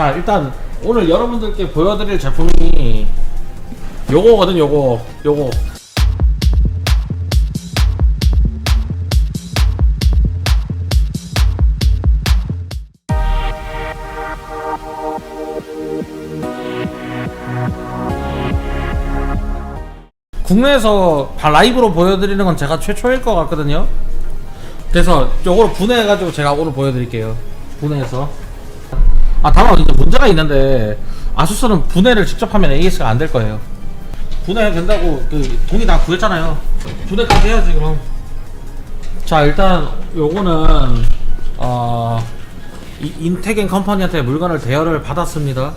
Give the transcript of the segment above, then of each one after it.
자 일단 오늘 여러분들께 보여드릴 제품이 요거거든 요거. 요거. 국내에서 바- 라이브로 보여드리는 건 제가 최초일 것 같거든요. 그래서 요거를 분해해가지고 제가 오늘 보여드릴게요. 분해해서 아 다만 이제 문제가 있는데 아수스는 분해를 직접 하면 AS가 안 될 거예요. 분해 된다고 그 돈이 다 구했잖아요. 분해까지 해야지 그럼. 자 일단 요거는 어 이- 인테겐 컴퍼니한테 물건을 대여를 받았습니다.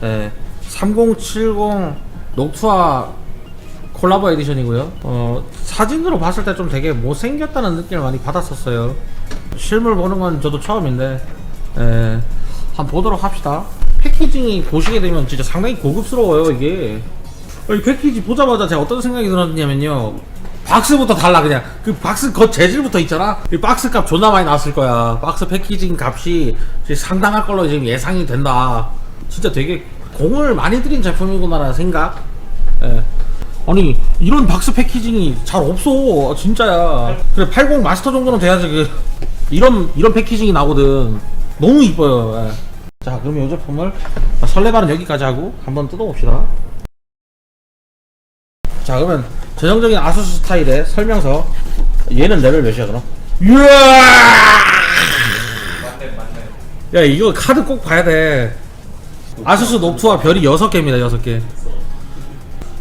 네, 3070 녹투아 콜라보 에디션이고요. 어, 사진으로 봤을 때 좀 되게 못생겼다는 느낌을 많이 받았었어요. 실물 보는 건 저도 처음인데, 예, 한번 보도록 합시다. 패키징이 보시게 되면 진짜 상당히 고급스러워요, 이게. 이 패키지 보자마자 제가 어떤 생각이 들었냐면요. 박스부터 달라, 그냥. 그 박스 겉 재질부터 있잖아? 이 박스 값 존나 많이 나왔을 거야. 박스 패키징 값이 상당할 걸로 지금 예상이 된다. 진짜 되게 공을 많이 들인 제품이구나라는 생각. 예. 아니 이런 박스 패키징이 잘 없어 진짜야 그래 80 마스터 정도는 돼야지 그 이런 이런 패키징이 나거든 너무 이뻐요. 예. 자 그러면 이 제품을 설레발은 여기까지 하고 한번 뜯어봅시다. 자 그러면 전형적인 아수스 스타일의 설명서 얘는 레벨 몇이야 그럼? 우와! 야 이거 카드 꼭 봐야 돼. 아수스 노트와 별이 6개입니다 6개.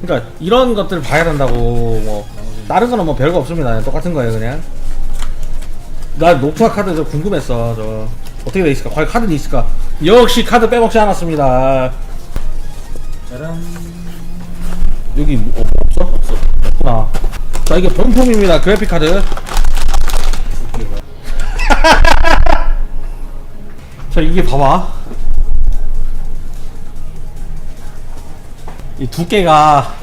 그러니까 이런 것들 봐야 된다고 뭐. 다른 거는 뭐 별거 없습니다. 똑같은 거예요 그냥. 나 노트와 카드 저 궁금했어 저 어떻게 돼 있을까? 과연 카드는 있을까? 역시 카드 빼먹지 않았습니다. 짜란. 여기 뭐 없어? 없어. 없구나. 자 이게 본품입니다. 그래픽 카드. 자 이게 봐봐. 이 두께가.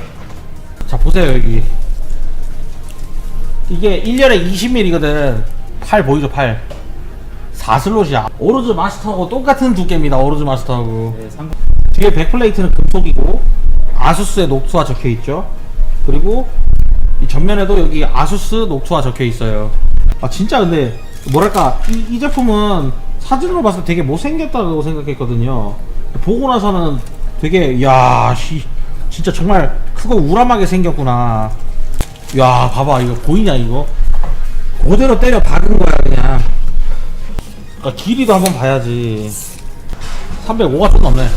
자 보세요 여기. 이게 1열에 20mm거든. 팔 보이죠 팔 4슬롯이야. 오로즈 마스터하고 똑같은 두께입니다 오로즈 마스터하고. 네, 상... 뒤에 백플레이트는 금속이고 아수스의 녹투가 적혀있죠. 그리고 이 전면에도 여기 아수스 녹투가 적혀있어요. 아 진짜 근데 뭐랄까 이, 이 제품은 사진으로 봤을 때 되게 못생겼다고 생각했거든요. 보고 나서는 되게 야 씨 진짜 정말 크고 우람하게 생겼구나. 야 봐봐 이거 보이냐 이거? 그대로 때려 박은 거야 그냥 그러니까 길이도 한번 봐야지. 305가 좀 넘네.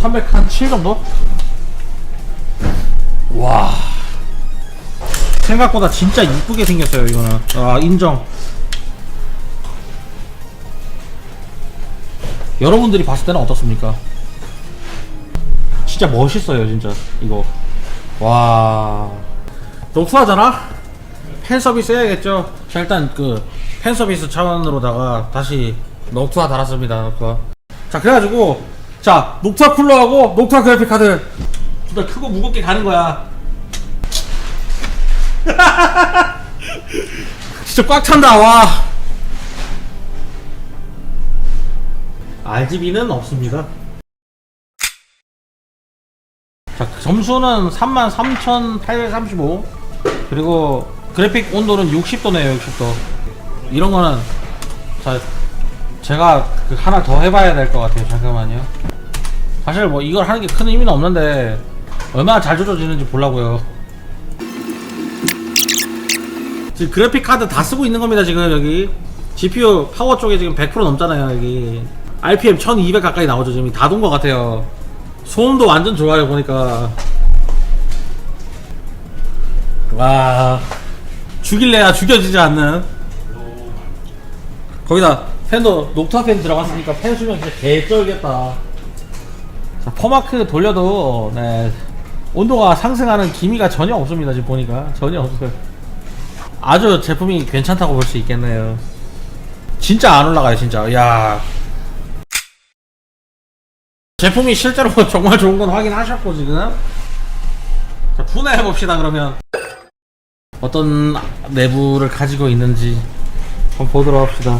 307 정도? 와. 생각보다 진짜 이쁘게 생겼어요 이거는. 아 인정. 여러분들이 봤을 때는 어떻습니까? 진짜 멋있어요 진짜 이거. 와. 녹투하잖아? 팬 서비스 해야겠죠? 자 일단 그 팬 서비스 차원으로다가 다시 녹투하 달았습니다 녹투하 자 그래가지고 자 녹투하 쿨러하고 녹투하 그래픽 카드. 둘 다 크고 무겁게 가는 거야. 진짜 꽉 찬다 와. RGB는 없습니다. 자 점수는 33,835 그리고 그래픽 온도는 60도네요 60도 이런 거는 자 제가 그 하나 더 해봐야 될 것 같아요. 잠깐만요. 사실 뭐 이걸 하는 게 큰 의미는 없는데 얼마나 잘 조져지는지 보려고요. 지금 그래픽 카드 다 쓰고 있는 겁니다 지금 여기. GPU 파워 쪽에 지금 100% 넘잖아요 여기. RPM 1200 가까이 나오죠 지금. 다 돈 것 같아요. 소음도 완전 좋아요 보니까. 와. 죽일래야 죽여지지 않는 거기다 팬도 녹타 팬 들어갔으니까 팬 수명 진짜 개쩔겠다. 자 퍼마크 돌려도 네. 온도가 상승하는 기미가 전혀 없습니다 지금 보니까. 전혀 없어요. 아주 제품이 괜찮다고 볼 수 있겠네요. 진짜 안 올라가요 진짜. 야. 제품이 실제로 정말 좋은 건 확인하셨고 지금. 자 분해해 봅시다 그러면. 어떤 내부를 가지고 있는지 한번 보도록 합시다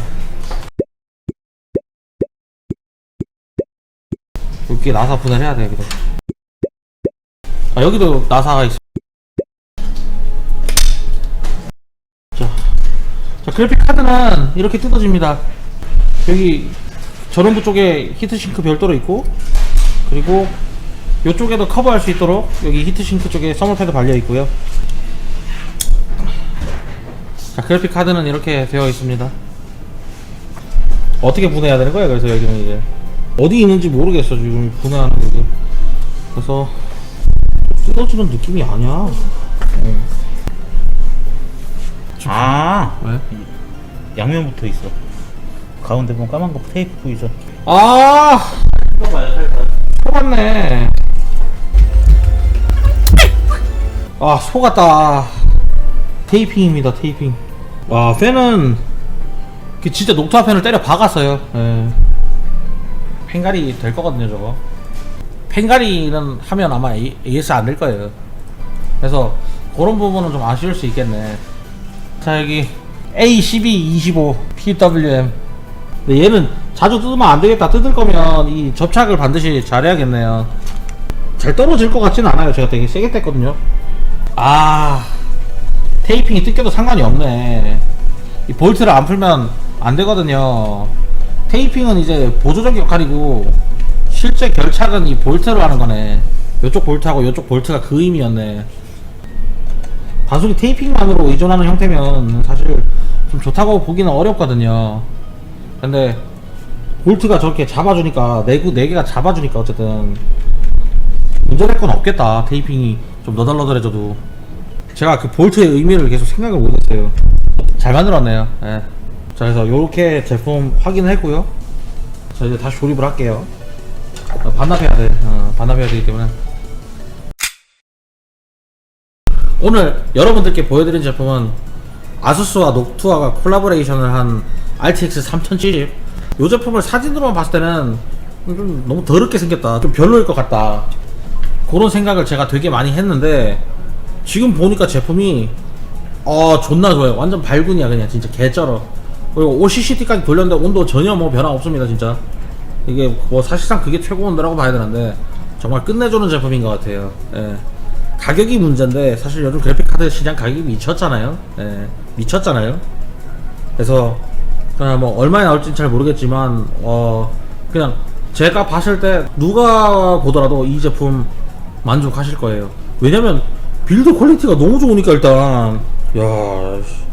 여기 나사 분해해야 돼 여기도. 아 여기도 나사가 있어. 자, 자 그래픽 카드는 이렇게 뜯어집니다. 여기 전원부 쪽에 히트싱크 별도로 있고 그리고 이쪽에도 커버할 수 있도록 여기 히트싱크 쪽에 서머패드 발려 있고요. 자 그래픽 카드는 이렇게 되어 있습니다. 어떻게 분해해야 되는 거야 그래서 여기는 이제 어디 있는지 모르겠어 지금 분해하는 게 그래서 뜯어지는 느낌이 아니야. 아. 왜? 양면 붙어 있어. 가운데 보면 까만 거 테이프 보이죠? 아! 속았네. 아 속았다. 테이핑입니다 테이핑. 와 팬은 그 진짜 녹투화 팬을 때려 박았어요. 예. 펜갈이 될 거거든요 저거 펜갈이는 하면 아마 A- AS 안 될 거예요 그래서 그런 부분은 좀 아쉬울 수 있겠네 자 여기 A1225 PWM 근데 얘는 자주 뜯으면 안 되겠다. 뜯을 거면 이 접착을 반드시 잘해야겠네요. 잘 떨어질 것 같지는 않아요. 제가 되게 세게 뗐거든요. 아, 테이핑이 뜯겨도 상관이 없네. 이 볼트를 안 풀면 안 되거든요. 테이핑은 이제 보조적 역할이고, 실제 결착은 이 볼트로 하는 거네. 이쪽 볼트하고 이쪽 볼트가 그 의미였네. 단순히 테이핑만으로 의존하는 형태면 사실 좀 좋다고 보기는 어렵거든요. 근데 볼트가 저렇게 잡아주니까 내구 네 개가 잡아주니까 어쨌든 문제될 건 없겠다 테이핑이 좀 너덜너덜해져도 제가 그 볼트의 의미를 계속 생각을 못했어요 잘 만들었네요 예. 자 그래서 요렇게 제품 확인했고요 자 이제 다시 조립을 할게요 어, 반납해야 돼 어, 반납해야 되기 때문에 오늘 여러분들께 보여드린 제품은 아수스와 녹투아가 콜라보레이션을 한 RTX 3070. 이 제품을 사진으로만 봤을 때는 좀 너무 더럽게 생겼다. 좀 별로일 것 같다. 그런 생각을 제가 되게 많이 했는데 지금 보니까 제품이 어 존나 좋아요. 완전 발군이야 그냥 진짜 개쩔어. 그리고 OCCT까지 돌렸는데 온도 전혀 뭐 변화 없습니다 진짜. 이게 뭐 사실상 그게 최고 온도라고 봐야 되는데 정말 끝내주는 제품인 것 같아요. 예. 가격이 문제인데 사실 요즘 그래픽 카드 시장 가격이 미쳤잖아요. 예. 미쳤잖아요. 그래서 그냥 뭐 얼마에 나올지는 잘 모르겠지만 어 그냥 제가 봤을 때 누가 보더라도 이 제품 만족하실 거예요. 왜냐면 빌드 퀄리티가 너무 좋으니까 일단 야 씨.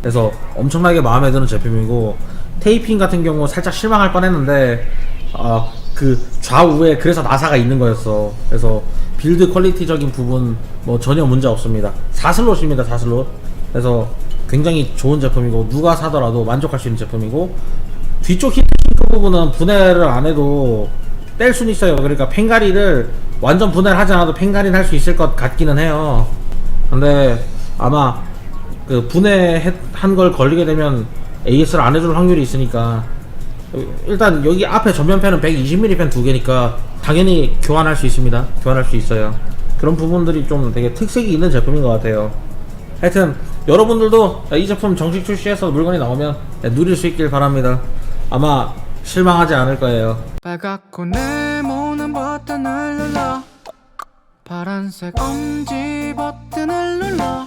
그래서 엄청나게 마음에 드는 제품이고 테이핑 같은 경우 살짝 실망할 뻔했는데 아 그 좌우에 그래서 나사가 있는 거였어. 그래서 빌드 퀄리티적인 부분 뭐 전혀 문제 없습니다. 4슬롯입니다. 4슬롯. 그래서 굉장히 좋은 제품이고 누가 사더라도 만족할 수 있는 제품이고 뒤쪽 히트싱크 부분은 분해를 안 해도 뗄 수는 있어요. 그러니까 펜가리를 완전 분해를 하지 않아도 펜가리는 할 수 있을 것 같기는 해요. 근데 아마 그 분해한 걸 걸리게 되면 AS를 안 해줄 확률이 있으니까 일단 여기 앞에 전면팬은 120mm 팬 두 개니까 당연히 교환할 수 있습니다. 교환할 수 있어요. 그런 부분들이 좀 되게 특색이 있는 제품인 것 같아요. 하여튼 여러분들도 이 제품 정식 출시해서 물건이 나오면 누릴 수 있길 바랍니다. 아마 실망하지 않을 거예요. 빨갛고 네모난 버튼을 눌러 파란색 엄지 버튼을 눌러